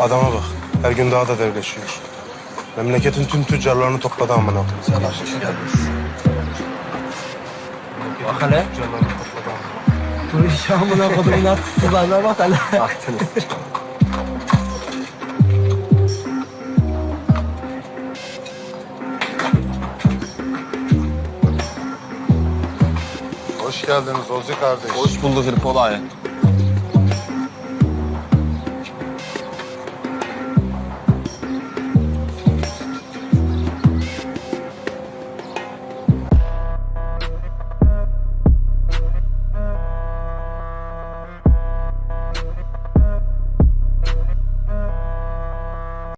Adama bak. Her gün daha da devleşiyor. Memleketin tüm tüccarlarını topladı amına koyayım. Şey bak hele. Tüccarlarını topladı amına. Bu iş amına kodumun artistlerine bak hele. Baktınız. Hoş geldiniz Olcu kardeş. Hoş bulduk Hırpol ağabey.